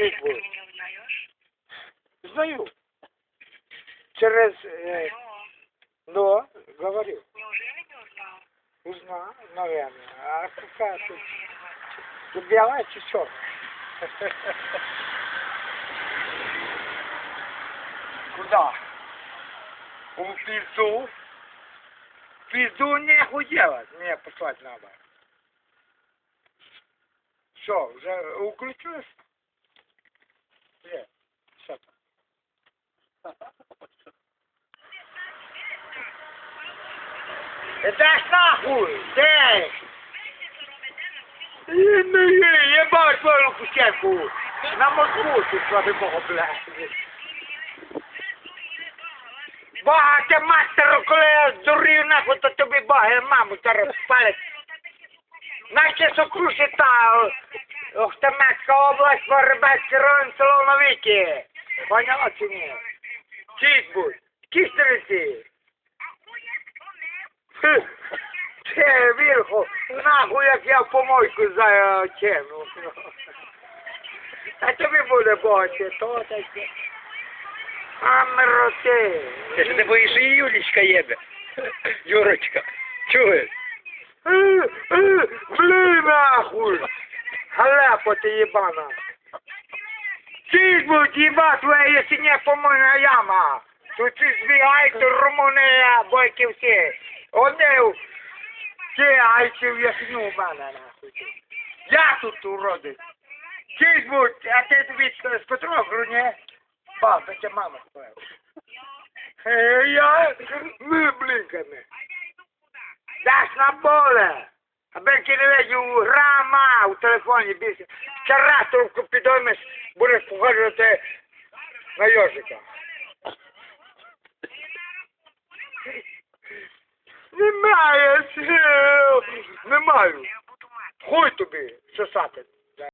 Ты меня узнаешь? Знаю. Через... Э, ну, говорю. неужели не узнал? Узнал, наверное. А какая тут? уверена. Тут белая чи черная? Куда? В пизду? Пизду нехуй делать. Мне послать надо. Все, уже уключилось? Дай нахуй! Дай! И не є, ебать твою кусенку! На Москву ти, слава Богу, блядь! Багато мастеру, коли я здурів нахуй, то тобі баги маму зараз спалять. Наче сокруші та Охтамецька область, Воробецький район, село Новіки. Поняла чи ні? Чись будь, кістериці. Це вірху, нахуй, як я в помойку затягну. А тобі буде бачити, то таке. А. Ти ж не боїшся, і Юлічка їде. Юрочка, чуєш? Е, е, Блин, нахуй! Халепа ти ебана! Ти будь їба твоя, якщо не помойна яма! Тут ти збігайте румуни, бойки всі! Одне ти гайців ясну в мене, нахуй! Я тут уродець! Ти будь, а ти тобі з Петрогру, не? Баба, це мама твоя. Е, Я, ми блінками. Даш на поле. Аби ти не видів грама у телефоні більше. Вчора трубку підоймеш, будеш походити на йожика. Немає сил. Не маю. Хуй тобі сосати.